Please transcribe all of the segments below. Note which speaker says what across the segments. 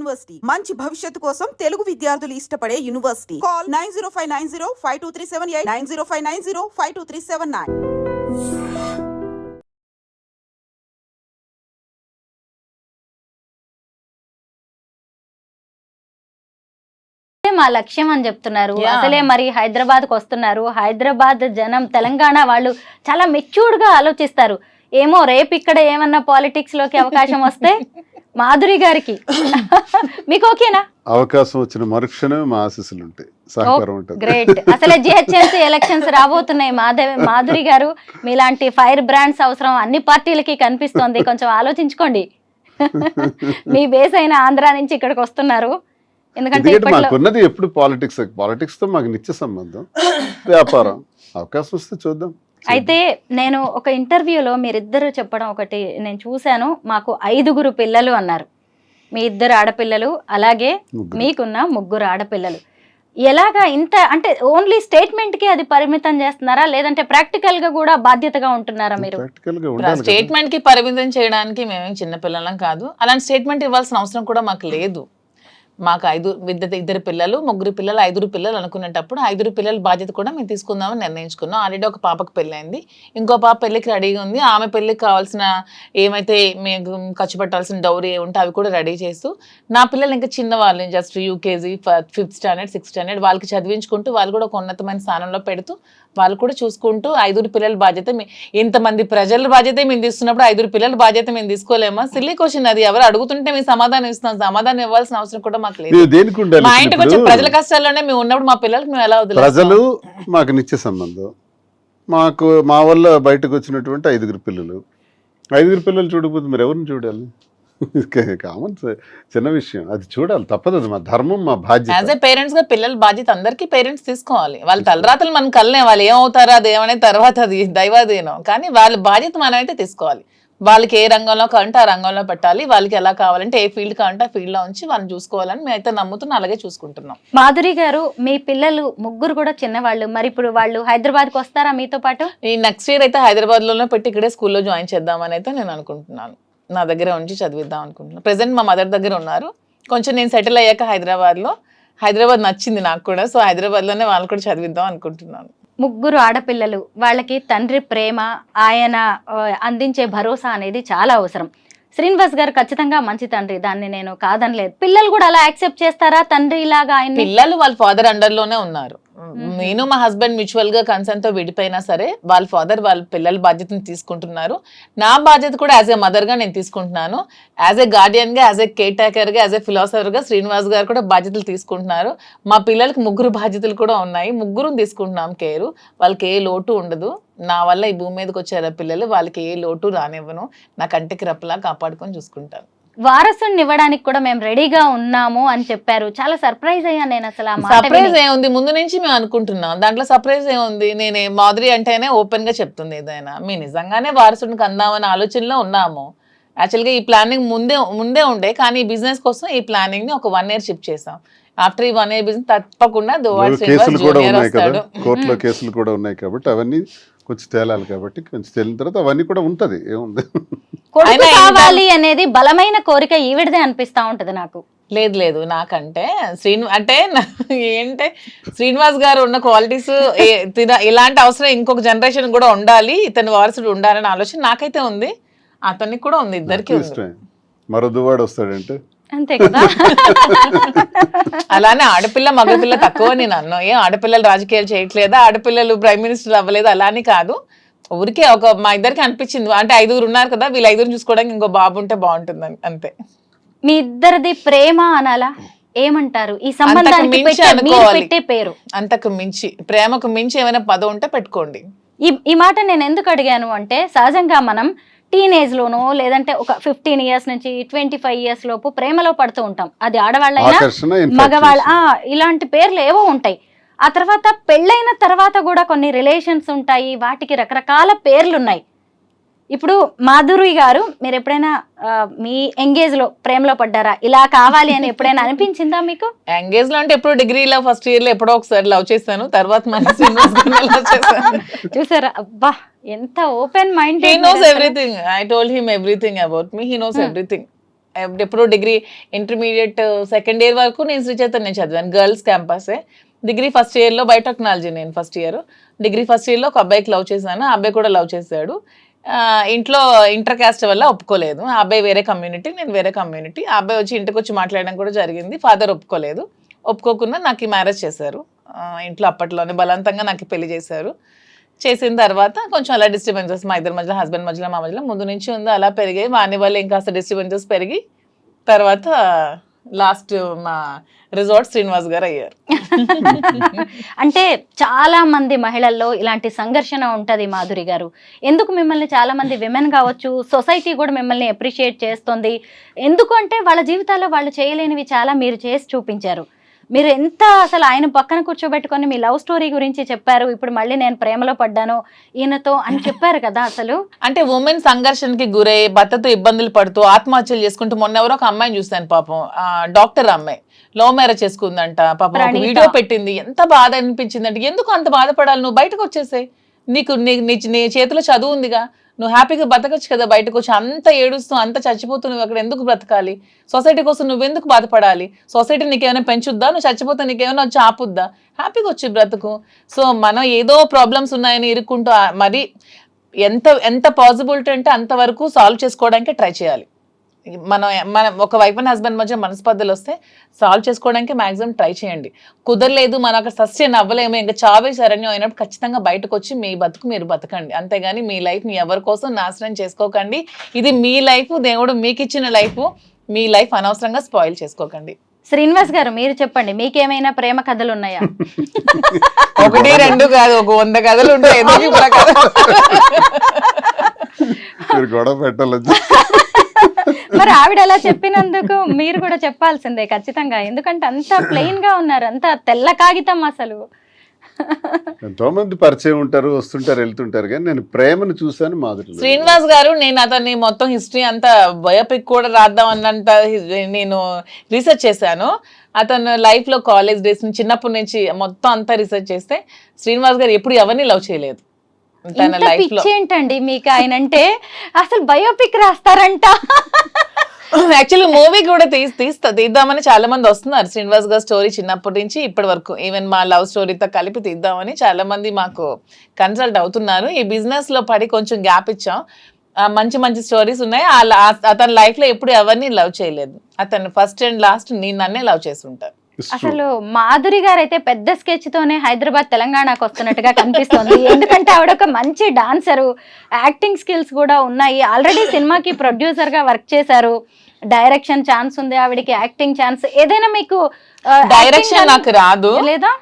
Speaker 1: University. మంచి భవిష్యత్తు కోసం తెలుగు విద్యార్థులు ఇష్టపడే university. Call nine zero five nine zero five two three seven eight nine zero five nine zero five two three seven nine.
Speaker 2: మా లక్ష్యం అని చెప్తున్నారు. అసలే మరి హైదరాబాద్కు వస్తున్నారు. హైదరాబాద్ జనం తెలంగాణ వాళ్ళు చాలా మెచ్యూర్డ్గా ఆలోచిస్తారు. ఏమో రేపు ఇక్కడ ఏమన్నా పాలిటిక్స్లోకి అవకాశం వస్తే మాధురి గారికి. మీకు ఓకేనా?
Speaker 3: అవకాశం వచ్చిన మరుక్షణమే మా ఆశీస్సులు ఉంటాయి. సహకారం ఉంటుంది.
Speaker 2: గ్రేట్ అసలే జిహెచ్ఎంసీ ఎలక్షన్స్ రాబోతున్నాయి. మాధవి మాధురి గారు మీలాంటి ఫైర్ బ్రాండ్స్ అవసరం అన్ని పార్టీలకి కనిపిస్తోంది. కొంచెం ఆలోచించుకోండి. మీ బేస్ అయిన ఆంధ్ర నుంచి ఇక్కడికి వస్తున్నారు. ఎందుకంటే
Speaker 3: మాకున్నది ఎప్పుడు పాలిటిక్స్ పాలిటిక్స్తో మాకు నిత్య సంబంధం. వ్యాపారం. అవకాశం వస్తే చూద్దాం.
Speaker 2: అయితే నేను ఒక ఇంటర్వ్యూలో మీరిద్దరు చెప్పడం ఒకటి నేను చూశాను. మాకు ఐదుగురు పిల్లలు అన్నారు. మీ ఇద్దరు ఆడపిల్లలు అలాగే. మీకున్న ముగ్గురు ఆడపిల్లలు. ఎలాగా ఇంత అంటే ఓన్లీ స్టేట్మెంట్కి అది పరిమితం చేస్తున్నారా? లేదంటే ప్రాక్టికల్గా కూడా బాధ్యతగా ఉంటున్నారా మీరు?
Speaker 3: ప్రాక్టికల్గా ఉండాలి కదా.
Speaker 4: స్టేట్మెంట్కి పరిమితం చేయడానికి మేమేం చిన్నపిల్లలం కాదు. అలాంటి స్టేట్మెంట్ ఇవ్వాల్సిన అవసరం కూడా మాకు లేదు. మాకు ఐదు ఇద్దరు ఇద్దరు పిల్లలు ముగ్గురు పిల్లలు ఐదుగురు పిల్లలు అనుకునేటప్పుడు ఐదుగురు పిల్లల బాధ్యత కూడా మేము తీసుకుందామని నిర్ణయించుకున్నాం. ఆల్రెడీ ఒక పాపకు పెళ్ళైంది. ఇంకో పాప పెళ్ళికి రెడీగా ఉంది. ఆమె పెళ్ళికి కావాల్సిన ఏమైతే మేము ఖర్చు పెట్టాల్సిన డౌరీ ఉంటే అవి కూడా రెడీ చేస్తూ నా పిల్లలు ఇంకా చిన్న వాళ్ళని just UKG fifth standard sixth standard వాళ్ళకి చదివించుకుంటూ వాళ్ళు కూడా ఒక ఉన్నతమైన స్థానంలో పెడుతూ వాళ్ళు కూడా చూసుకుంటూ ఐదుగురు పిల్లల బాధ్యత ఇంతమంది ప్రజల బాధ్యత మేము తీసుకున్నప్పుడు ఐదుగురు పిల్లల బాధ్యత మేము తీసుకోలేమా? సిల్లీ క్వశ్చన్ అది. ఎవరు అడుగుతుంటే మేము సమాధానం ఇస్తున్నాం. సమాధానం ఇవ్వాల్సిన అవసరం కూడా మాకు లేదు. మా ఇంటికి వచ్చే ప్రజల కష్టాల్లోనే మేము ఉన్నప్పుడు మా పిల్లలకి మేము ఎలా వదిలేస్తాం?
Speaker 3: ప్రజలు మాకు నిత్య సంబంధం. మాకు మా వల్ల బయటకు వచ్చినటువంటి ఐదుగురు పిల్లలు. ఐదుగురు పిల్లలు చూడకపోతే మీరు ఎవరిని చూడాలి? కామన్ చిన్న విషయం. అది చూడాలి. తప్పదు అది మా ధర్మం మా
Speaker 4: యాజ్
Speaker 3: బాధ్యత
Speaker 4: ఏ పేరెంట్స్గా పిల్లల బాధ్యత అందరికీ పేరెంట్స్ తీసుకోవాలి. వాళ్ళ తలరాతలు మనం కలనే వాళ్ళు ఏమవుతారో అది? ఏమనే తర్వాత అది దైవాధీనం కానీ వాళ్ళ బాధ్యత మనం అయితే తీసుకోవాలి. వాళ్ళకి ఏ రంగంలో కావాలంటే ఆ రంగంలో పెట్టాలి. వాళ్ళకి ఎలా కావాలంటే ఏ ఫీల్డ్ కావాలంటే ఆ ఫీల్డ్లో ఉంచి వాళ్ళని చూసుకోవాలని మేమైతే నమ్ముతున్నాం అలాగే చూసుకుంటున్నాం.
Speaker 2: మాధురి గారు మీ పిల్లలు ముగ్గురు కూడా చిన్నవాళ్ళు. మరి ఇప్పుడు వాళ్ళు హైదరాబాద్కు వస్తారా మీతో పాటు?
Speaker 4: ఈ నెక్స్ట్ ఇయర్ అయితే హైదరాబాద్లోనే పెట్టి ఇక్కడే స్కూల్లో జాయిన్ చేద్దామని అయితే నేను అనుకుంటున్నాను. నా దగ్గర ఉంచి చదివిద్దాం అనుకుంటున్నాను ప్రెసెంట్ మా మదర్ దగ్గర ఉన్నారు. కొంచెం నేను సెటిల్ అయ్యాక హైదరాబాద్లో. హైదరాబాద్ నచ్చింది నాకు కూడా. సో హైదరాబాద్లోనే వాళ్ళు కూడా చదివిద్దాం అనుకుంటున్నాను.
Speaker 2: ముగ్గురు ఆడపిల్లలు. వాళ్ళకి తండ్రి ప్రేమ ఆయన అందించే భరోసా అనేది చాలా అవసరం. శ్రీనివాస్ గారు ఖచ్చితంగా మంచి తండ్రి. దాన్ని నేను కాదనలేదు. పిల్లలు కూడా అలా యాక్సెప్ట్ చేస్తారా? తండ్రి లాగా ఆయన
Speaker 4: పిల్లలు వాళ్ళ ఫాదర్ అండర్లోనే ఉన్నారు. నేను మా హస్బెండ్ మ్యూచువల్గా కన్సర్న్తో విడిపోయినా సరే వాళ్ళ ఫాదర్ వాళ్ళ పిల్లల బాధ్యతను తీసుకుంటున్నారు. నా బాధ్యత కూడా యాజ్ ఏ మదర్గా నేను తీసుకుంటున్నాను. యాజ్ ఏ గార్డియన్గా యాజ్ ఏ కేర్ టేకర్గా యాజ్ ఏ ఫిలాసఫర్గా శ్రీనివాస్ గారు కూడా బాధ్యతలు తీసుకుంటున్నారు. మా పిల్లలకి ముగ్గురు బాధ్యతలు కూడా ఉన్నాయి. ముగ్గురు తీసుకుంటున్నాం కేరు వాళ్ళకి ఏ లోటు ఉండదు. నా వల్ల ఈ భూమి మీదకి వచ్చారా పిల్లలు. వాళ్ళకి ఏ లోటు రానివ్వను. నా కంటికి రెప్పలా కాపాడుకొని చూసుకుంటాను.
Speaker 2: వారసుని ఇవ్వడానికి కూడా మేము రెడీగా ఉన్నాము అని చెప్పారు. చాలా సర్ప్రైజ్ అయ్యాను నేను అసలు
Speaker 4: సర్ప్రైజ్. ఏముంది? ముందు నుంచి మేము అనుకుంటున్నాం. దాంట్లో సర్ప్రైజ్ ఏముంది? నేనే మాధురి అంటేనే ఓపెన్గా చెప్తుంది ఏదైనా. మీ నిజంగానే వారసుడికి అందామనే ఆలోచనలో ఉన్నాము. యాక్చువల్గా ఈ ప్లానింగ్ ముందే ముందే ఉండే కానీ ఈ బిజినెస్ కోసం ఈ ప్లానింగ్ని ఒక వన్ ఇయర్ షిఫ్ట్ చేసాం ఆఫ్టర్ ఈ వన్ ఇయర్ బిజినెస్ తప్పకుండా
Speaker 3: కేసులు కూడా ఉన్నాయి కదా. కోర్టులో కేసులు కూడా ఉన్నాయి కాబట్టి అవన్నీ కొంచెం తేలాలి కాబట్టి కొంచెం తేలిన తర్వాత అవన్నీ కూడా ఉంటది ఏముంది?
Speaker 2: కొడుకు కావాలి అనేది బలమైన కోరిక ఈవిడదే అనిపిస్తా ఉంటది నాకు.
Speaker 4: లేదు లేదు నాకంటే శ్రీను అంటే ఏంటే శ్రీనివాస్ గారు ఉన్న క్వాలిటీస్ ఇలాంటి అవసరం ఇంకొక జనరేషన్ కూడా ఉండాలి ఇతని వారసుడు ఉండాలనే ఆలోచన నాకైతే ఉంది. అతనికి కూడా ఉంది ఇద్దరికి
Speaker 3: మరో దువాడు వస్తాడంటే?
Speaker 2: అంతే కదా?
Speaker 4: అలానే ఆడపిల్ల మగపిల్ల తక్కువ నేను అన్నా. ఏం ఆడపిల్లలు రాజకీయాలు చేయట్లేదా? ఆడపిల్లలు ప్రైమ్ మినిస్టర్ అవ్వలేదు అలానే కాదు. ఊరికే ఒక మా ఇద్దరికి అనిపించింది. అంటే ఐదుగురు ఉన్నారు కదా వీళ్ళు ఐదుగురు చూసుకోవడానికి ఇంకో బాబు ఉంటే బాగుంటుంది అంతే.
Speaker 2: మీ ఇద్దరిది ప్రేమ అనాలా? ఏమంటారు? ఈ సంబంధానికి
Speaker 4: మించి
Speaker 2: పెట్టే మీరు
Speaker 4: అనుకోవాలి.
Speaker 2: పెట్టే పేరు?
Speaker 4: అంతకు మించి. ప్రేమకు మించి ఏమైనా పదం ఉంటే పెట్టుకోండి.
Speaker 2: ఈ ఈ మాట నేను ఎందుకు అడిగాను అంటే సహజంగా మనం టీనేజ్ లోనో లేదంటే ఒక ఫిఫ్టీన్ ఇయర్స్ నుంచి ట్వంటీ ఫైవ్ ఇయర్స్ లోపు ప్రేమలో పడుతూ ఉంటాం. అది ఆడవాళ్ళైనా మగవాళ్ళ ఇలాంటి పేర్లు ఏవో ఉంటాయి. ఆ తర్వాత పెళ్ళైన తర్వాత కూడా కొన్ని రిలేషన్స్ ఉంటాయి వాటికి రకరకాల పేర్లు ఉన్నాయి ఇప్పుడు మాధురి గారు మీరు ఎప్పుడైనా మీ ఎంగేజ్లో ప్రేమలో పడ్డారా? ఇలా కావాలి అని ఎప్పుడైనా అనిపించిందా మీకు?
Speaker 4: ఎంగేజ్లో అంటే ఎప్పుడు డిగ్రీలో ఫస్ట్ ఇయర్లో ఎప్పుడో ఒకసారి లవ్ చేశాను. తర్వాత
Speaker 2: చూసారా? అబ్బా ఎంత open mind
Speaker 4: he knows everything I told him everything about me he knows. Everything ఎప్పుడు డిగ్రీ ఇంటర్మీడియట్ సెకండ్ ఇయర్ వరకు నేను శ్రీ చైతన్య చదివాను గర్ల్స్ క్యాంపసే డిగ్రీ ఫస్ట్ ఇయర్లో బయోటెక్నాలజీ నేను ఫస్ట్ ఇయర్ డిగ్రీ ఫస్ట్ ఇయర్లో ఒక అబ్బాయికి లవ్ చేశాను. ఆ అబ్బాయి కూడా లవ్ చేశాడు. ఇంట్లో ఇంటర్ క్యాస్ట్ వల్ల ఒప్పుకోలేదు. ఆ అబ్బాయి వేరే కమ్యూనిటీ నేను వేరే కమ్యూనిటీ ఆ అబ్బాయి వచ్చి ఇంటికి వచ్చి మాట్లాడడం కూడా జరిగింది. ఫాదర్ ఒప్పుకోలేదు. ఒప్పుకోకుండా నాకు ఈ మ్యారేజ్ చేశారు. ఇంట్లో అప్పట్లోనే బలవంతంగా నాకు పెళ్ళి చేశారు. చేసిన తర్వాత కొంచెం అలా డిస్టర్బెన్సెస్ మా ఇద్దరి మధ్యలో హస్బెండ్ మధ్యలో మా మధ్యలో ముందు నుంచి ఉంది. అలా పెరిగాయి. వాని వల్ల ఇంకా డిస్టర్బెన్సెస్ పెరిగి తర్వాత లాస్ట్ మా రిజార్ట్ శ్రీనివాస్ గారు అయ్యారు.
Speaker 2: అంటే చాలా మంది మహిళల్లో ఇలాంటి సంఘర్షణ ఉంటది మాధురి గారు. ఎందుకు మిమ్మల్ని చాలా మంది విమెన్ కావచ్చు సొసైటీ కూడా మిమ్మల్ని అప్రిషియేట్ చేస్తుంది? ఎందుకు అంటే వాళ్ళ జీవితాల్లో వాళ్ళు చేయలేనివి చాలా మీరు చేసి చూపించారు. మీరు ఎంత అసలు ఆయన పక్కన కూర్చోబెట్టుకొని మీ లవ్ స్టోరీ గురించి చెప్పారు? ఇప్పుడు మళ్ళీ నేను ప్రేమలో పడ్డాను ఈయనతో అని చెప్పారు కదా అసలు?
Speaker 4: అంటే ఉమెన్ సంఘర్షణకి గురై భర్తతో ఇబ్బందులు పడుతూ ఆత్మహత్యలు చేసుకుంటూ మొన్న ఎవరో ఒక అమ్మాయిని చూశాను పాపం. డాక్టర్ అమ్మాయి. లవ్ మ్యారేజ్ చేసుకుందంట. పాపం ఒక. వీడియో పెట్టింది. ఎంత బాధ అనిపించింది అంటే ఎందుకు అంత బాధపడాలి నువ్వు? బయటకు వచ్చేసే నీకు నీ చేతిలో చదువు ఉందిగా. నువ్వు హ్యాపీగా బతకచ్చు కదా బయటకు వచ్చి అంత ఏడుస్తూ అంత చచ్చిపోతూ నువ్వు అక్కడ ఎందుకు బ్రతకాలి? సొసైటీ కోసం నువ్వెందుకు బాధపడాలి? సొసైటీ నీకేమైనా పెంచుద్దా? నువ్వు చచ్చిపోతే నీకేమైనా వచ్చి ఆపుద్దా హ్యాపీగా వచ్చి బ్రతుకు. సో మనం ఏదో ప్రాబ్లమ్స్ ఉన్నాయని ఇరుక్కుంటూ మరి ఎంత ఎంత పాసిబిలిటీ అంటే అంతవరకు సాల్వ్ చేసుకోవడానికి ట్రై చేయాలి. మనం మనం ఒక వైఫ్ అండ్ హస్బెండ్ మధ్య మనస్పర్ధలు వస్తే సాల్వ్ చేసుకోవడానికి మాక్సిమం ట్రై చేయండి. కుదరలేదు మనం అక్కడ సస్టైన్ అవ్వలేము ఇంకా చావే శరణ్యం అయినప్పుడు ఖచ్చితంగా బయటకు వచ్చి మీ బతుకు మీరు బతకండి. అంతేగాని మీ లైఫ్ని ఎవరి కోసం నాశనం చేసుకోకండి. ఇది మీ లైఫ్ దేవుడు మీకు ఇచ్చిన లైఫ్ మీ లైఫ్ అనవసరంగా స్పాయిల్ చేసుకోకండి.
Speaker 2: శ్రీనివాస్ గారు మీరు చెప్పండి మీకేమైనా ప్రేమ కథలు ఉన్నాయా?
Speaker 4: ఒకటి రెండు కాదు ఒక వంద కథలు ఉంటాయి.
Speaker 3: గొడవ పెట్టాలని
Speaker 2: మరి ఆవిడ అలా చెప్పినందుకు మీరు కూడా చెప్పాల్సిందే ఖచ్చితంగా. ఎందుకంటే అంత ప్లెయిన్గా ఉన్నారు అంత తెల్ల కాగితం అసలు.
Speaker 3: ఎంతో మంది పరిచయం ఉంటారు వస్తుంటారు వెళ్తుంటారు కానీ నేను ప్రేమను చూశాను మాధురి
Speaker 4: శ్రీనివాస్ గారు నేను అతన్ని మొత్తం హిస్టరీ అంతా బయోపిక్ కూడా రాద్దాం అన్నంత నేను రీసెర్చ్ చేశాను. అతను లైఫ్లో కాలేజ్ డేస్ నుంచి చిన్నప్పటి నుంచి మొత్తం అంతా రీసెర్చ్ చేస్తే శ్రీనివాస్ గారు ఎప్పుడు ఎవరిని లవ్ చేయలేదు. తన
Speaker 2: లైఫ్లో. ఏంటండి? మీకు ఆయన అంటే అసలు బయోపిక్ రాస్తారంట.
Speaker 4: యాక్చువల్లీ మూవీ కూడా తీసి తీస్తా తీద్దామని చాలా మంది వస్తున్నారు. శ్రీనివాస్ గారి స్టోరీ చిన్నప్పటి నుంచి ఇప్పటి వరకు. ఈవెన్ మా లవ్ స్టోరీతో కలిపి తీద్దామని చాలా మంది మాకు కన్సల్ట్ అవుతున్నారు. ఈ బిజినెస్లో పడి కొంచెం గ్యాప్ ఇచ్చాం. మంచి మంచి స్టోరీస్ ఉన్నాయి. అతని లైఫ్లో ఎప్పుడు ఎవరిని లవ్ చేయలేదు. అతను ఫస్ట్ అండ్ లాస్ట్ నేను నన్నే లవ్ చేస్తుంటారు
Speaker 2: అసలు మాధురి గారు అయితే పెద్ద స్కెచ్ తోనే హైదరాబాద్ తెలంగాణకు వస్తున్నట్టుగా కనిపిస్తుంది. ఎందుకంటే ఆవిడ ఒక మంచి డాన్సరు యాక్టింగ్ స్కిల్స్ కూడా ఉన్నాయి. ఆల్రెడీ సినిమాకి ప్రొడ్యూసర్గా వర్క్ చేశారు. డైరెక్షన్ ఛాన్స్ ఉంది ఆవిడకి యాక్టింగ్ ఛాన్స్ ఏదైనా మీకు
Speaker 4: డైరెక్షన్ నాకు రాదు.
Speaker 2: లేదా?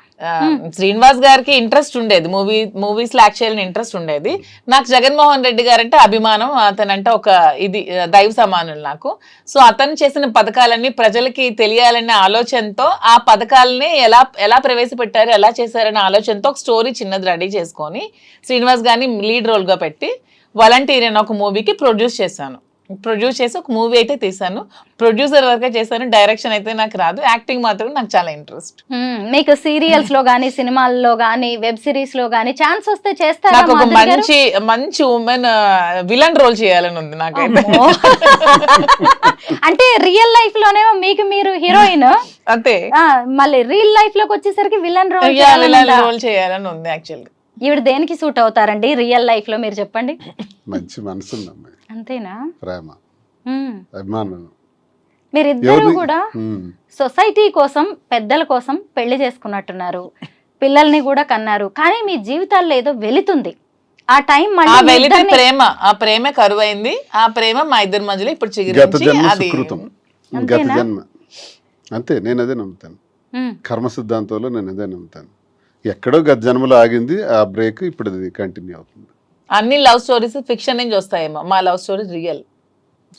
Speaker 4: శ్రీనివాస్ గారికి ఇంట్రెస్ట్ ఉండేది. మూవీ మూవీస్లో యాక్ట్ చేయాలని ఇంట్రెస్ట్ ఉండేది. నాకు జగన్మోహన్ రెడ్డి గారంటే అభిమానం. అతనంటే ఒక ఇది దైవ సమానులు నాకు. సో అతను చేసిన పథకాలన్నీ ప్రజలకి తెలియాలనే ఆలోచనతో ఆ పథకాలని ఎలా ఎలా ప్రవేశపెట్టారు ఎలా చేశారనే ఆలోచనతో ఒక స్టోరీ చిన్నది రెడీ చేసుకొని శ్రీనివాస్ గారిని లీడ్ రోల్గా పెట్టి వాలంటీర్ అనే ఒక మూవీకి ప్రొడ్యూస్ చేశాను. ప్రొడ్యూస్ చేసి ఒక మూవీ అయితే తీశాను. ప్రొడ్యూసర్ వరకే చేశాను డైరెక్షన్ అయితే నాకు రాదు యాక్టింగ్ మాత్రం నాకు చాలా ఇంట్రెస్ట్.
Speaker 2: మీకు సీరియల్స్లో గానీ సినిమాల్లో గానీ వెబ్ సిరీస్లో గానీ ఛాన్స్ వస్తే చేస్తారా
Speaker 4: నాకు ఒక? మంచి మంచి ఉమెన్ విలన్ రోల్ చేయాలని ఉంది నాకైతే.
Speaker 2: అంటే రియల్ లైఫ్ లోనేమో మీకు మీరు హీరోయిన్?
Speaker 4: అంతే.
Speaker 2: మళ్ళీ రియల్ లైఫ్లోకి వచ్చేసరికి విలన్ రోల్
Speaker 4: రోల్ చేయాలని ఉంది యాక్చువల్లీ
Speaker 2: ఈవిడ దేనికి సూట్ అవుతారండి రియల్ లైఫ్లో మీరు చెప్పండి?
Speaker 3: మంచి మనసు ఉంది అమ్మాయి
Speaker 2: అంతేనా?
Speaker 3: ప్రేమ. అభిమానం.
Speaker 2: మీరిద్దరు? కూడా. సొసైటీ కోసం పెద్దల కోసం పెళ్ళి చేసుకున్నట్టున్నారు. పిల్లల్ని కూడా కన్నారు. కానీ మీ జీవితాల్లో ఏదో వెళుతుంది. ఆ టైం
Speaker 4: ఆ ప్రేమ ఆ ప్రేమ కరువైంది. ఆ ప్రేమ మా ఇద్దరి మధ్యలో ఇప్పుడు
Speaker 3: గత
Speaker 4: చిగురించి అది
Speaker 3: గత? జన్మ. అంతే నేను అదే నమ్ముతాను.
Speaker 2: మ్మ్.
Speaker 3: కర్మ సిద్ధాంతంలో నేను అదే నమ్ముతాను. ఎక్కడో గత జన్మలో ఆగింది ఆ బ్రేక్ ఇప్పుడు అది కంటిన్యూ అవుతుంది.
Speaker 4: అన్ని లవ్ స్టోరీస్ ఫిక్షన్ నుంచి వస్తాయేమో. మా love stories real.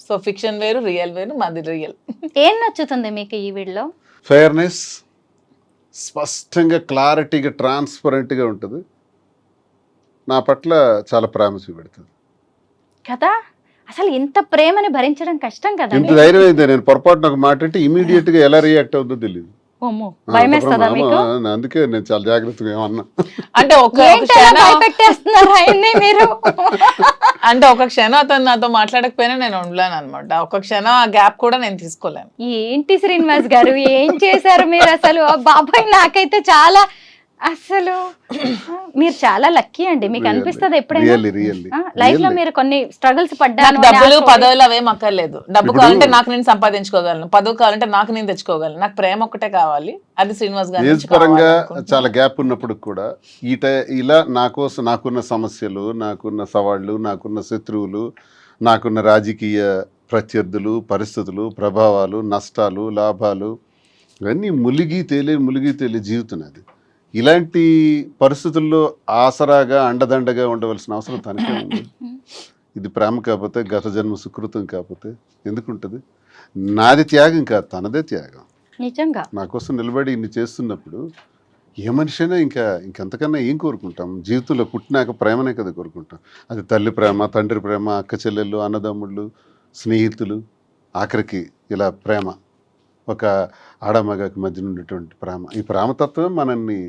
Speaker 4: So fiction వేరు రియల్ వేరు మాది రియల్.
Speaker 2: ఏం నచ్చుతుంది మీకు ఈ వీడిలో?
Speaker 3: ఫెయిర్నెస్ స్పష్టంగా క్లారిటీగా ట్రాన్స్పరెంట్గా ఉంటుంది. నా పట్ల చాలా ప్రేమ చూపెడుతుంది.
Speaker 2: కదా? అసలు ఇంత ప్రేమని భరించడం కష్టం కదా
Speaker 3: ఇంత ధైర్యం అయింది నేను పొరపాటున ఒక మాట అంటే ఇమీడియట్గా ఎలా రియాక్ట్ అవుతుందో తెలియదు
Speaker 2: మీకు?
Speaker 3: అందుకే నేను చాలా జాగ్రత్తగా ఏమన్నా.
Speaker 4: అంటే ఒక
Speaker 2: భయపెట్టేస్తున్నారు ఆయన్ని మీరు?
Speaker 4: అంటే ఒక క్షణం అతను నాతో మాట్లాడకపోయినా నేను ఉండలేను అనమాట ఒక క్షణం ఆ గ్యాప్ కూడా నేను తీసుకోలేను.
Speaker 2: ఏంటి శ్రీనివాస్ గారు? ఏం చేశారు మీరు అసలు? బాబాయ్ నాకైతే చాలా అసలు మీరు చాలా లక్కీ అండి. మీకు అనిపిస్తుంది ఎప్పుడైనా?
Speaker 3: రియల్లీ రియల్లీ
Speaker 2: లైఫ్లో మీరు కొన్ని స్ట్రగుల్స్ పడ్డాను
Speaker 4: డబ్బులు పదవులు అవేం అక్కర్లేదు. డబ్బు కావాలంటే నాకు నేను సంపాదించుకోగలను. పదవి కావాలంటే నాకు నేను తెచ్చుకోగలను. నాకు ప్రేమ ఒకటే కావాలి. అది శ్రీనివాస్ గారి
Speaker 3: ఏజ్ పరంగా. చాలా గ్యాప్ ఉన్నప్పుడు కూడా ఈ టై- ఇలా నా కోసం నాకున్న సమస్యలు నాకున్న సవాళ్ళు నాకున్న శత్రువులు నాకున్న రాజకీయ ప్రత్యర్థులు పరిస్థితులు ప్రభావాలు నష్టాలు లాభాలు ఇవన్నీ ములిగి తేలి ములిగి తేలి జీవితం అది. ఇలాంటి పరిస్థితుల్లో ఆసరాగా అండదండగా ఉండవలసిన అవసరం తనకే ఉంది. ఇది ప్రేమ కాకపోతే గత జన్మ సుకృతం కాకపోతే ఎందుకుంటుంది? నాది త్యాగం కాదు తనదే త్యాగం.
Speaker 2: నిజంగా.
Speaker 3: నా కోసం నిలబడి ఇన్ని చేస్తున్నప్పుడు ఏ మనిషి అయినా ఇంకా ఇంకెంతకన్నా ఏం కోరుకుంటాం? జీవితంలో పుట్టినాక ప్రేమనే కదా కోరుకుంటాం. అది తల్లి ప్రేమ తండ్రి ప్రేమ అక్క చెల్లెళ్ళు అన్నదమ్ముళ్ళు స్నేహితులు ఆఖరికి ఇలా ప్రేమ. ఒక ఆడమగకి మధ్య ఉండేటువంటి ప్రేమ. ఈ ప్రేమతత్వమే మనల్ని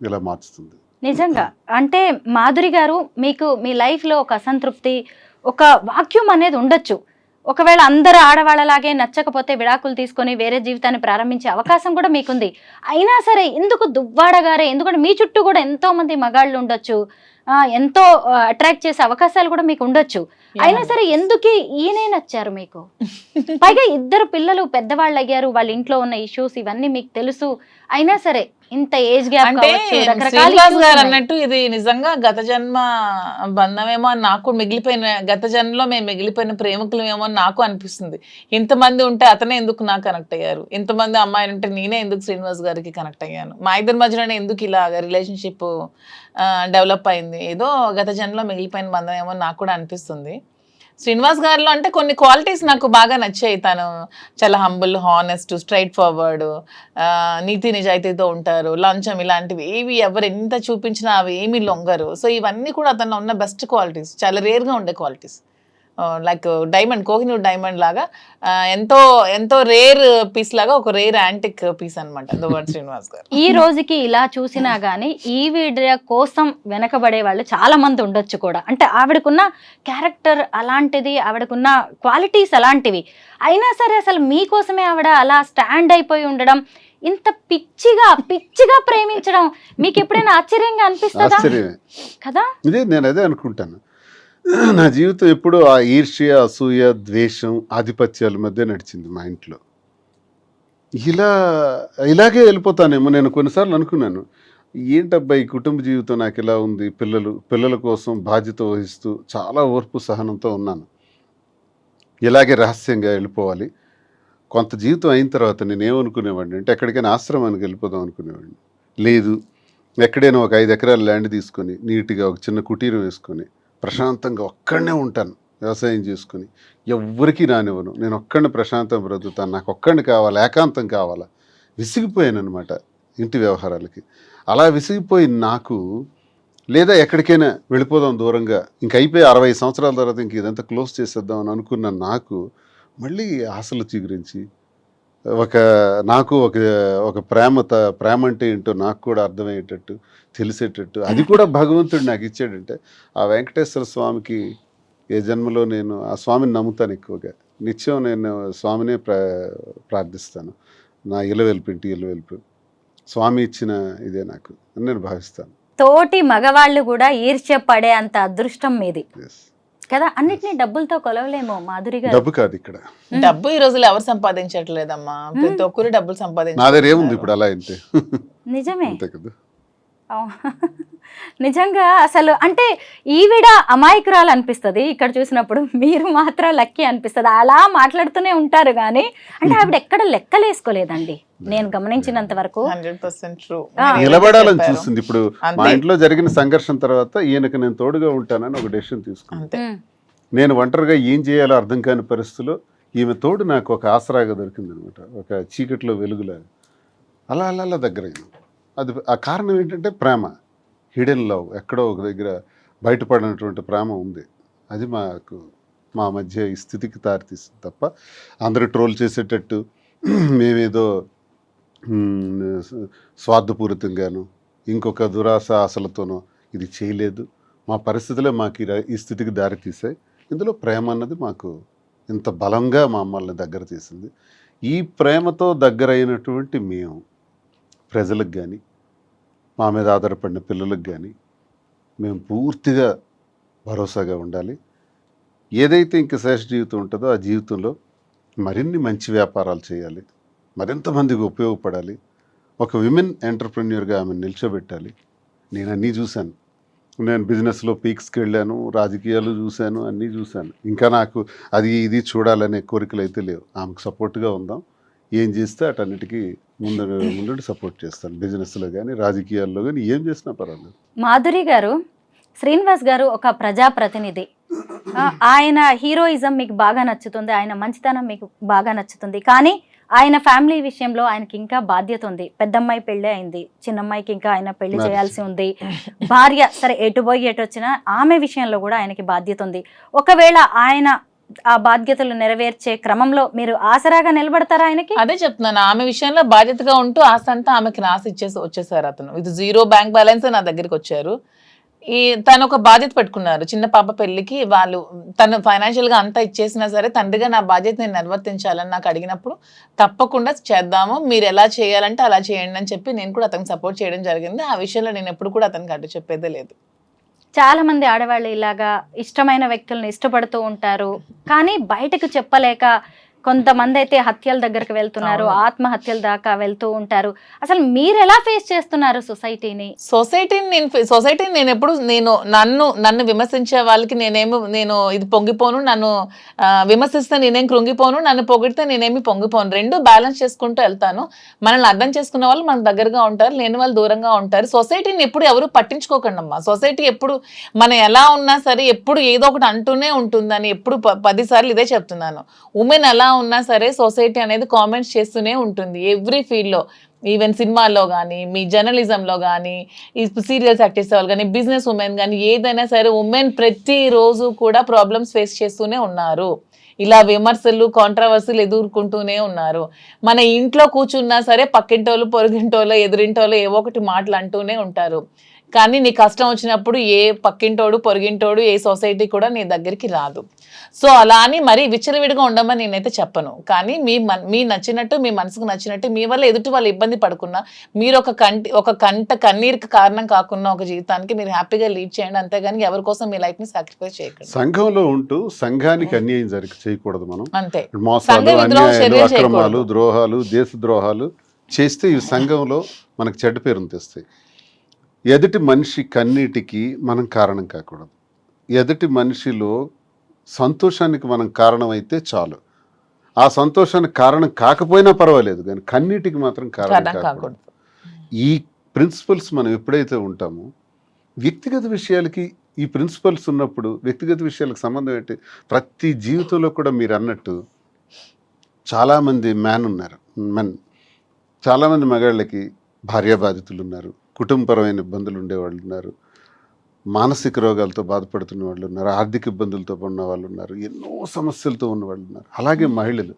Speaker 3: ఇలా మార్చుతుంది.
Speaker 2: నిజంగా. అంటే మాధురి గారు మీకు మీ లైఫ్లో ఒక అసంతృప్తి ఒక వాక్యూమ్ అనేది ఉండొచ్చు. ఒకవేళ అందరు ఆడవాళ్ళలాగే నచ్చకపోతే విడాకులు తీసుకొని వేరే జీవితాన్ని ప్రారంభించే అవకాశం కూడా మీకుంది. అయినా సరే ఎందుకు దువ్వాడ గారే? ఎందుకంటే మీ చుట్టూ కూడా ఎంతో మంది మగాళ్ళు ఉండొచ్చు. ఎంతో అట్రాక్ట్ చేసే అవకాశాలు కూడా మీకు ఉండొచ్చు. అయినా సరే ఎందుకు ఈయనే నచ్చారు మీకు? పైగా ఇద్దరు పిల్లలు పెద్దవాళ్ళు అయ్యారు వాళ్ళ ఇంట్లో ఉన్న ఇష్యూస్ ఇవన్నీ మీకు తెలుసు. అయినా సరే ఇంత ఏజ్ గ్యాప్
Speaker 4: అంటే శ్రీనివాస్ గారు. అన్నట్టు ఇది నిజంగా గత జన్మ బంధమేమో అని నాకు మిగిలిపోయిన గత జన్మలో మేము మిగిలిపోయిన ప్రేమికులమేమో అని నాకు అనిపిస్తుంది. ఇంతమంది ఉంటే అతనే ఎందుకు నాకు కనెక్ట్ అయ్యారు? ఇంతమంది అమ్మాయిలు ఉంటే నేనే ఎందుకు శ్రీనివాస్ గారికి కనెక్ట్ అయ్యాను? మా ఇద్దరి మధ్యలోనే ఎందుకు ఇలా రిలేషన్షిప్ డెవలప్ అయింది? ఏదో గత జన్మలో మిగిలిపోయిన బంధం ఏమో అని నాకు కూడా అనిపిస్తుంది. శ్రీనివాస్ గారిలో అంటే కొన్ని క్వాలిటీస్ నాకు బాగా నచ్చాయి. తను చాలా హంబుల్ హానెస్ట్ స్ట్రైట్ ఫార్వర్డ్ నీతి నిజాయితీతో ఉంటారు. లంచం ఇలాంటివి ఏవి ఎవరు ఎంత చూపించినా అవి ఏమి లొంగరు. సో ఇవన్నీ కూడా అతను ఉన్న బెస్ట్ క్వాలిటీస్ చాలా రేర్గా ఉండే qualities like diamond Kohinoor diamond లాగా ఎంతో ఎంతో రేర్ పీస్ లాగా ఒక రేర్ యాంటిక్ పీస్ అనమాట శ్రీనివాస్ గారు.
Speaker 2: ఈ రోజుకి ఇలా చూసినా గానీ ఈ వీడియో కోసం వెనకబడే వాళ్ళు చాలా మంది ఉండొచ్చు కూడా. అంటే ఆవిడకున్న క్యారెక్టర్ అలాంటిది ఆవిడకున్న క్వాలిటీస్ అలాంటివి. అయినా సరే అసలు మీకోసమే ఆవిడ అలా స్టాండ్ అయిపోయి ఉండడం ఇంత పిచ్చిగా పిచ్చిగా ప్రేమించడం మీకు ఎప్పుడైనా ఆశ్చర్యంగా అనిపిస్తుందా? కదా?
Speaker 3: ఇదే నేను అదే అనుకుంటాను. నా జీవితం ఎప్పుడూ ఆ ఈర్ష్య అసూయ ద్వేషం ఆధిపత్యాల మధ్య నడిచింది మా ఇంట్లో. ఇలా ఇలాగే వెళ్ళిపోతానేమో నేను కొన్నిసార్లు అనుకున్నాను. ఏంటబ్బా ఈ కుటుంబ జీవితం నాకు ఇలా ఉంది? పిల్లలు పిల్లల కోసం బాధ్యత వహిస్తూ చాలా ఓర్పు సహనంతో ఉన్నాను. ఇలాగే రహస్యంగా వెళ్ళిపోవాలి. కొంత జీవితం అయిన తర్వాత నేను ఏమనుకునేవాడిని అంటే ఎక్కడికైనా ఆశ్రమానికి వెళ్ళిపోదాం అనుకునేవాడిని. లేదు ఎక్కడైనా ఒక ఐదు ఎకరాల ల్యాండ్ తీసుకొని నీట్గా ఒక చిన్న కుటీరం వేసుకొని ప్రశాంతంగా ఒక్కడనే ఉంటాను వ్యవసాయం చేసుకొని. ఎవ్వరికీ రానివ్వను. నేను ఒక్కడిని ప్రశాంతం బ్రతుకుతాను. నాకు ఒక్కడిని కావాలి? ఏకాంతం కావాలా? విసిగిపోయాను అనమాట ఇంటి వ్యవహారాలకి. అలా విసిగిపోయి నాకు లేదా ఎక్కడికైనా వెళ్ళిపోదాం దూరంగా. ఇంక అయిపోయి అరవై సంవత్సరాల తర్వాత ఇంక ఇదంతా క్లోజ్ చేసేద్దాం అని అనుకున్న నాకు మళ్ళీ ఆశలు చిగురించి ఒక నాకు ఒక ఒక ప్రేమత ప్రేమ అంటే ఏంటో నాకు కూడా అర్థమయ్యేటట్టు తెలిసేటట్టు అది కూడా భగవంతుడు నాకు ఇచ్చాడంటే ఆ వెంకటేశ్వర స్వామికి ఏ జన్మలో నేను ఆ స్వామిని నమ్ముతాను ఎక్కువగా. నిత్యం నేను స్వామినే ప్రా ప్రార్థిస్తాను. నా ఇలవెల్పు ఇంటి ఇలవెల్పు. స్వామి ఇచ్చిన ఇదే నాకు. అని నేను భావిస్తాను.
Speaker 2: తోటి మగవాళ్ళు కూడా ఈర్ష్య పడే అంత అదృష్టం మీది. కదా అన్నిటినీ డబ్బులతో కొలవలేమో మాధురి గారు.
Speaker 3: డబ్బు కాదు ఇక్కడ.
Speaker 4: డబ్బు ఈ రోజుల్లో ఎవరు సంపాదించట్లేదమ్మా? ప్రతి ఒక్కరు డబ్బులు
Speaker 3: నా
Speaker 4: సంపాదించ
Speaker 3: దగ్గర ఏముంది ఇప్పుడు అలా అయితే.
Speaker 2: నిజమే.
Speaker 3: అంతే కదా.
Speaker 2: నిజంగా అసలు అంటే ఈవిడ అమాయకురాలు అనిపిస్తుంది ఇక్కడ చూసినప్పుడు. మీరు మాత్రం లక్కీ అనిపిస్తుంది. అలా మాట్లాడుతూనే ఉంటారు కానీ అంటే ఆవిడ ఎక్కడ లెక్కలేసుకోలేదండి నేను గమనించినంత వరకు.
Speaker 3: నిలబడాలని చూస్తుంది ఇప్పుడు మా. ఇంట్లో జరిగిన సంఘర్షణ తర్వాత ఈయనకి నేను తోడుగా ఉంటానని ఒక డెసిషన్ తీసుకున్నాను నేను ఒంటరిగా ఏం చేయాలో అర్థం కాని పరిస్థితిలో ఈమె తోడు నాకు ఒక ఆసరాగా దొరికింది అనమాట ఒక చీకట్లో వెలుగులాగా. అలా అలా అలా దగ్గరైంది. అది ఆ కారణం ఏంటంటే ప్రేమ. హిడెన్ లవ్ ఎక్కడో ఒక దగ్గర బయటపడినటువంటి ప్రేమ ఉంది. అది మాకు మా మధ్య ఈ స్థితికి దారితీస్తుంది తప్ప అందరూ ట్రోల్ చేసేటట్టు మేమేదో స్వార్థపూరితంగాను ఇంకొక దురాశ ఆశలతోనో ఇది చేయలేదు. మా పరిస్థితులే మాకు ఈ స్థితికి దారితీసాయి ఇందులో ప్రేమ అన్నది మాకు ఇంత బలంగా మమ్మల్ని దగ్గర తీసింది ఈ ప్రేమతో దగ్గరైనటువంటి మేము ప్రజలకు కానీ మా మీద ఆధారపడిన పిల్లలకు కానీ మేము పూర్తిగా భరోసాగా ఉండాలి. ఏదైతే ఇంక శేష జీవితం ఉంటుందో ఆ జీవితంలో మరిన్ని మంచి వ్యాపారాలు చేయాలి. మరింతమందికి ఉపయోగపడాలి. ఒక విమెన్ ఎంటర్ప్రెన్యూర్గా ఆమెను నిల్చోబెట్టాలి. నేను అన్నీ చూశాను. నేను బిజినెస్లో పీక్స్కి వెళ్ళాను రాజకీయాలు చూశాను అన్నీ చూశాను. ఇంకా నాకు అది ఇది చూడాలనే కోరికలు అయితే లేవు. ఆమెకు సపోర్ట్గా ఉందాం. ఏం చేస్తే అటన్నిటికీ ముందు ముందు సపోర్ట్ చేస్తాను బిజినెస్లో కానీ రాజకీయాల్లో కానీ ఏం చేసినా పర్వాలేదు.
Speaker 2: మాధురి గారు శ్రీనివాస్ గారు ఒక ప్రజాప్రతినిధి. ఆయన హీరోయిజం మీకు బాగా నచ్చుతుంది ఆయన మంచితనం మీకు బాగా నచ్చుతుంది. కానీ ఆయన ఫ్యామిలీ విషయంలో ఆయనకి ఇంకా బాధ్యత ఉంది. పెద్దమ్మాయి పెళ్ళి అయింది చిన్నమ్మాయికి ఇంకా ఆయన
Speaker 3: పెళ్ళి.
Speaker 2: చేయాల్సి ఉంది. భార్య సరే ఎటు పోయి ఎటు వచ్చినా ఆమె విషయంలో కూడా ఆయనకి బాధ్యత ఉంది. ఒకవేళ ఆయన ఆ బాధ్యతలు నెరవేర్చే క్రమంలో మీరు ఆసరాగా నిలబడతారా ఆయనకి?
Speaker 4: అదే చెప్తున్నాను. ఆమె విషయంలో బాధ్యతగా ఉంటూ ఆశ అంతా ఆమెకి రాసి ఇచ్చేసి వచ్చేసారు అతను. ఇది జీరో బ్యాంక్ బ్యాలెన్స్ నా దగ్గరికి వచ్చారు. ఈ తను ఒక బాధ్యత పెట్టుకున్నారు. చిన్న పాప పెళ్ళికి వాళ్ళు తను ఫైనాన్షియల్గా అంతా ఇచ్చేసినా సరే తండ్రిగా నా బాధ్యత నేను నిర్వర్తించాలని నాకు అడిగినప్పుడు తప్పకుండా చేద్దాము మీరు ఎలా చేయాలంటే అలా చేయండి అని చెప్పి నేను కూడా అతనికి సపోర్ట్ చేయడం జరిగింది. ఆ విషయంలో నేను ఎప్పుడు కూడా అతనికి అడ్డు చెప్పేదే లేదు.
Speaker 2: చాలా మంది ఆడవాళ్ళు ఇలాగా ఇష్టమైన వ్యక్తులను ఇష్టపడుతూ ఉంటారు. కానీ బయటకు చెప్పలేక కొంతమంది అయితే హత్యల దగ్గరకు వెళ్తున్నారు. ఆత్మహత్యల దాకా వెళ్తూ ఉంటారు. అసలు మీరు ఎలా ఫేస్ చేస్తున్నారు సొసైటీని?
Speaker 4: సొసైటీని నేను సొసైటీని నేను ఎప్పుడు నేను నన్ను నన్ను విమర్శించే వాళ్ళకి నేనేమి నేను ఇది పొంగిపోను నన్ను విమర్శిస్తే నేనేం కృంగిపోను నన్ను పొగిడితే నేనేమి పొంగిపోను. రెండు బ్యాలెన్స్ చేసుకుంటూ వెళ్తాను. మనల్ని అర్థం చేసుకున్న వాళ్ళు మనకు దగ్గరగా ఉంటారు లేని వాళ్ళు దూరంగా ఉంటారు. సొసైటీని ఎప్పుడు ఎవరు పట్టించుకోకండి అమ్మా. సొసైటీ ఎప్పుడు మనం ఎలా ఉన్నా సరే ఎప్పుడు ఏదో ఒకటి అంటూనే ఉంటుందని ఎప్పుడు పదిసార్లు ఇదే చెప్తున్నాను. ఉమెన్ ఎలా ఉన్నా సరే సొసైటీ అనేది కామెంట్స్ చేస్తూనే ఉంటుంది. ఎవ్రీ ఫీల్డ్లో ఈవెన్ సినిమాల్లో కానీ మీ జర్నలిజంలో కానీ ఈ సీరియల్స్ యాక్ట్ వాళ్ళు కానీ బిజినెస్ ఉమెన్ కానీ ఏదైనా సరే ఉమెన్ ప్రతిరోజు కూడా ప్రాబ్లమ్స్ ఫేస్ చేస్తూనే ఉన్నారు. ఇలా విమర్శలు కాంట్రవర్సీలు ఎదుర్కొంటూనే ఉన్నారు. మన ఇంట్లో కూర్చున్నా సరే పక్కింటోళ్ళు పొరుగింటోళ్ళు ఎదురింటోళ్ళు ఏవో ఒకటి మాటలు అంటూనే ఉంటారు. కానీ నీ కష్టం వచ్చినప్పుడు ఏ పక్కింటోడు పొరుగింటోడు ఏ సొసైటీ కూడా నీ దగ్గరికి రాదు. సో అలా అని మరీ విచ్చలవిడిగా ఉండమని నేనైతే చెప్పను. కానీ మీ మీ నచ్చినట్టు మీ మనసుకు నచ్చినట్టు మీ వల్ల ఎదుటి వాళ్ళు ఇబ్బంది పడకున్నా మీరు ఒక కంటి ఒక కంట కన్నీరుకి కారణం కాకుండా ఒక జీవితానికి మీరు హ్యాపీగా లీడ్ చేయండి. అంతేగాని ఎవరి కోసం మీ లైఫ్ని సాక్రిఫైస్ చేయకండి.
Speaker 3: సంఘంలో ఉంటూ సంఘానికి అన్యాయం జరిగి చేయకూడదు మనం.
Speaker 4: అంతే.
Speaker 3: మోసాలు అన్యాయాలు అక్రమాలు. ద్రోహాలు దేశ ద్రోహాలు చేస్తే ఈ సంఘంలో మనకు చెడ్డ పేరును తెస్తాయి. ఎదుటి మనిషి కన్నీటికి మనం కారణం కాకూడదు. ఎదుటి మనిషిలో సంతోషానికి మనం కారణమైతే చాలు. ఆ సంతోషానికి కారణం కాకపోయినా పర్వాలేదు కానీ కన్నీటికి మాత్రం కారణం కాకూడదు. ఈ ప్రిన్సిపల్స్ మనం ఎప్పుడైతే ఉంటామో వ్యక్తిగత విషయాలకి ఈ ప్రిన్సిపల్స్ ఉన్నప్పుడు వ్యక్తిగత విషయాలకు సంబంధం ఏంటి? ప్రతి జీవితంలో కూడా మీరు అన్నట్టు చాలామంది మ్యాన్ ఉన్నారు. మెన్ చాలామంది మగాళ్ళకి భార్య బాధితులు ఉన్నారు. కుటుంబపరమైన ఇబ్బందులు ఉండేవాళ్ళు ఉన్నారు. మానసిక రోగాలతో బాధపడుతున్న వాళ్ళు ఉన్నారు. ఆర్థిక ఇబ్బందులతో ఉన్న వాళ్ళు ఉన్నారు. ఎన్నో సమస్యలతో ఉన్న వాళ్ళు ఉన్నారు. అలాగే మహిళలు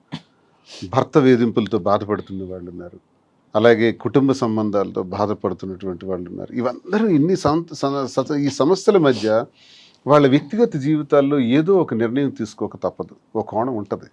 Speaker 3: భర్త వేధింపులతో బాధపడుతున్న వాళ్ళు ఉన్నారు. అలాగే కుటుంబ సంబంధాలతో బాధపడుతున్నటువంటి వాళ్ళు ఉన్నారు. ఇవందరూ ఇన్ని ఈ సమస్యల మధ్య వాళ్ళ వ్యక్తిగత జీవితాల్లో ఏదో ఒక నిర్ణయం తీసుకోక తప్పదు. ఒక కోణం ఉంటుంది.